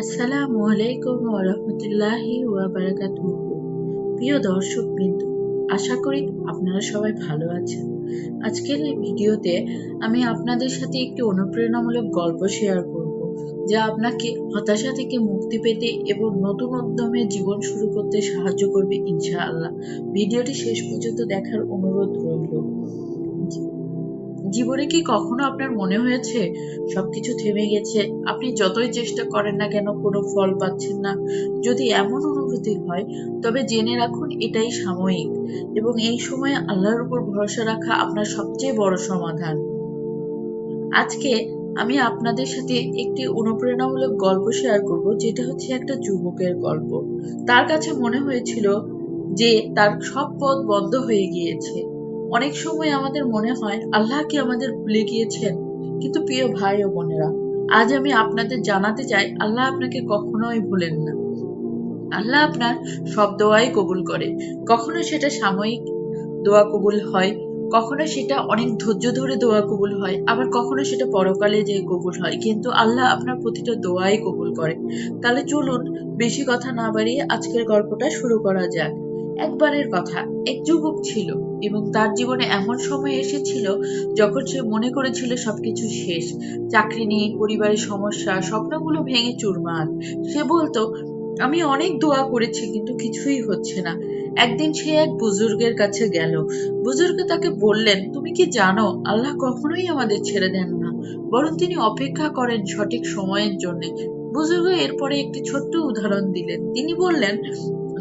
আসসালামু আলাইকুম ওরহমতুল্লাহি ওয়াবারাকাতুহু। প্রিয় দর্শক বিন্দু আশা করি আপনারা সবাই ভালো আছেন। আজকের এই ভিডিওতে আমি আপনাদের সাথে একটি অনুপ্রেরণামূলক গল্প শেয়ার করব, যা আপনাকে হতাশা থেকে মুক্তি পেতে এবং নতুন উদ্যমে জীবন শুরু করতে সাহায্য করবে ইনশাআল্লাহ। ভিডিওটি শেষ পর্যন্ত দেখার অনুরোধ রইল। জীবনে কি কখনো আপনার মনে হয়েছে, সবকিছু থেমে গেছে, আপনি যতই চেষ্টা করেন না কেন, কোনো ফল পাচ্ছেন না? যদি এমন অনুভূতি হয়, তবে জেনে রাখুন এটাই সাময়িক এবং এই সময়ে আল্লাহর উপর ভরসা রাখা আপনার সবচেয়ে বড় সমাধান। আজকে আমি আপনাদের সাথে একটি অনুপ্রেরণামূলক গল্প শেয়ার করব, যেটা হচ্ছে একটা যুবকের গল্প। তার কাছে মনে হয়েছিল যে তার সব পথ বন্ধ হয়ে গিয়েছে। অনেক সময় আমাদের মনে হয় আল্লাহ কি আমাদের ভুলে গিয়েছেন? কিন্তু প্রিয় ভাই ও বোনেরা, আজ আমি আপনাদের জানাতে চাই, আল্লাহ আপনাকে কখনোই ভুলেন না। আল্লাহ আপনার সব দোয়াই কবুল করে। কখনো সেটা সাময়িক দোয়া কবুল হয়, কখনো সেটা অনেক ধৈর্য ধরে দোয়া কবুল হয়, আবার কখনো সেটা পরকালে যে কবুল হয়, কিন্তু আল্লাহ আপনার প্রতিটা দোয়াই কবুল করে। তাহলে চলুন, বেশি কথা না বাড়িয়ে আজকের গল্পটা শুরু করা যাক। একবারের কথা। এক যুবক ছিল এবং তার জীবনে এমন সময় এসেছিল যখন সে মনে করেছিল সবকিছু শেষ। চাকরি নেই পরিবারের সমস্যা, স্বপ্নগুলো ভেঙে চুরমার। সে বলতো, আমি অনেক দোয়া করেছি, কিন্তু কিছুই হচ্ছে না। একদিন সে এক বুজুর্গের কাছে গেল। বুজুর্গ তাকে বললেন, তুমি কি জানো, আল্লাহ কখনোই আমাদের ছেড়ে দেন না, বরং তিনি অপেক্ষা করেন সঠিক সময়ের জন্য। বুজুর্গ এরপরে একটি ছোট্ট উদাহরণ দিলেন। তিনি বললেন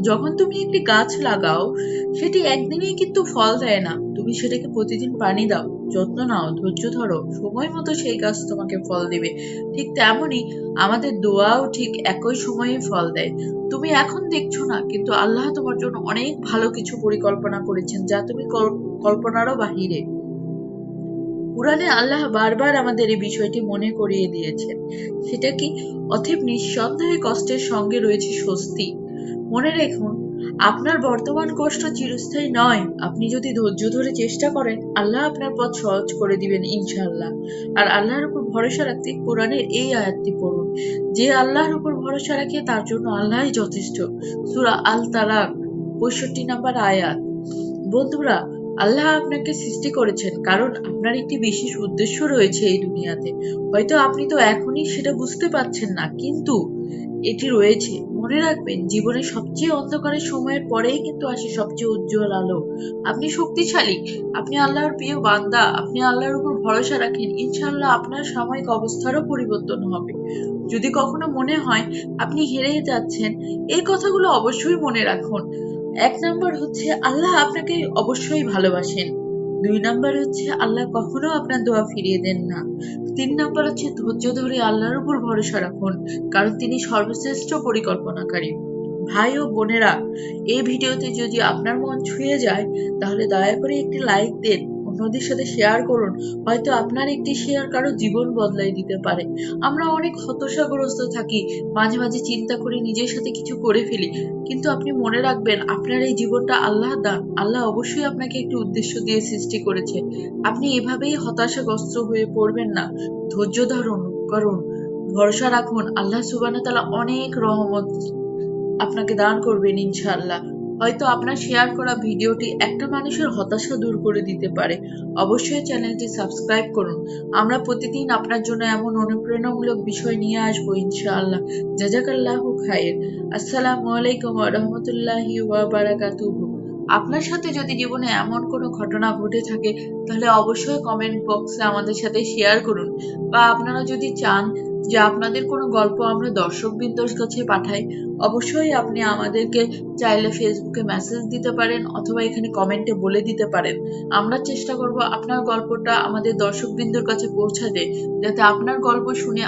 যখন তুমি একটি গাছ লাগাও, সেটি একদিনেই কিন্তু ফল দেয় না। তুমি সেটাকে প্রতিদিন পানি দাও, যত্ন নাও, ধৈর্য ধরো, সময় মতো সেই গাছ তোমাকে ফল দিবে। ঠিক তেমনই আমাদের দোয়াও ঠিক একই সময়ে ফল দেয়। তুমি এখন দেখছ না, কিন্তু আল্লাহ তোমার জন্য অনেক ভালো কিছু পরিকল্পনা করেছেন, যা তুমি কল্পনারও বাহিরে। কোরআনে আল্লাহ বারবার আমাদের এই বিষয়টি মনে করিয়ে দিয়েছেন। সেটা কি অথেব নিঃসন্দেহে কষ্টের সঙ্গে রয়েছে স্বস্তি? মনে রেখুন, আপনার বর্তমান কষ্ট চিরস্থায়ী নয়। আপনি যদি ধৈর্য ধরে চেষ্টা করেন, আল্লাহ আপনার পথ সহজ করে দিবেন ইনশাআল্লাহ। আর আল্লাহর উপর ভরসা রাখতে কোরআনের এই আয়াতটি পড়ুন। যে আল্লাহর উপর ভরসা রাখে, তার জন্য আল্লাহই যথেষ্ট। সুরা আল তালাক পঁয়ষট্টি নাম্বার আয়াত। বন্ধুরা, আল্লাহ আপনাকে সৃষ্টি করেছেন কারণ আপনার একটি বিশেষ উদ্দেশ্য রয়েছে এই দুনিয়াতে। হয়তো আপনি তো এখনই সেটা বুঝতে পারছেন না, কিন্তু এটি রয়েছে। মনে রাখবেন, জীবনের সবচেয়ে অন্ধকারের সময়ের পরেই কিন্তু আসে সবচেয়ে উজ্জ্বল আলো। আপনি শক্তিশালী, আপনি আল্লাহর প্রিয় বান্দা, আপনি আল্লাহর উপর ভরসা রাখেন, ইনশাআল্লাহ আপনার সাময়িক অবস্থারও পরিবর্তন হবে। যদি কখনো মনে হয় আপনি হেরে যাচ্ছেন, এই কথাগুলো অবশ্যই মনে রাখুন। এক নাম্বার হচ্ছে, আল্লাহ আপনাকে অবশ্যই ভালোবাসেন। দুই নাম্বার হচ্ছে, আল্লাহ কখনো আপনার দোয়া ফিরিয়ে দেন না। তিন নাম্বার হচ্ছে, ধৈর্য ধরে আল্লাহর উপর ভরসা রাখুন, কারণ তিনি সর্বশ্রেষ্ঠ পরিকল্পনাকারী। ভাই ও বোনেরা, এই ভিডিওতে যদি আপনার মন ছুঁয়ে যায়, তাহলে দয়া করে একটি লাইক দেন। অন্যদের সাথে শেয়ার করুন, হয়তো আপনার একটি শেয়ার কারও জীবন বদলাই দিতে পারে। আমরা অনেক হতাশাগ্রস্ত থাকি, মাঝে মাঝে চিন্তা করে নিজের সাথে কিছু করে ফেলি, কিন্তু আপনি মনে রাখবেন, আপনার এই জীবনটা আল্লাহ দান আল্লাহ অবশ্যই আপনাকে একটি উদ্দেশ্য দিয়ে সৃষ্টি করেছে। আপনি এভাবেই হতাশাগ্রস্ত হয়ে পড়বেন না। ধৈর্য ধারণ করুন, ভরসা রাখুন, আল্লাহ সুবান তালা অনেক রহমত আপনাকে দান করবেন ইনশাআল্লাহ। হয়তো আপনার শেয়ার করা ভিডিওটি একটা মানুষের হতাশা দূর করে দিতে পারে। অবশ্যই চ্যানেলটি সাবস্ক্রাইব করুন। আমরা প্রতিদিন আপনার জন্য এমন অনুপ্রেরণামূলক বিষয় নিয়ে আসব ইনশাআল্লাহ। জাজাকাল্লাহ খায়ের আসসালামু আলাইকুম রহমতুল্লাহি বারাকাতুহু। আপনার সাথে যদি জীবনে এমন কোনো ঘটনা ঘটে থাকে, তাহলে অবশ্যই কমেন্ট বক্সে আমাদের সাথে শেয়ার করুন। বা আপনারা যদি চান যে আপনাদের কোনো গল্প আমরা দর্শকবৃন্দর কাছে পাঠাই, অবশ্যই আপনি আমাদেরকে চাইলে ফেসবুকে মেসেজ দিতে পারেন অথবা এখানে কমেন্টে বলে দিতে পারেন। আমরা চেষ্টা করব আপনার গল্পটা আমাদের দর্শকবৃন্দর কাছে পৌঁছাতে, যাতে আপনার গল্প শুনে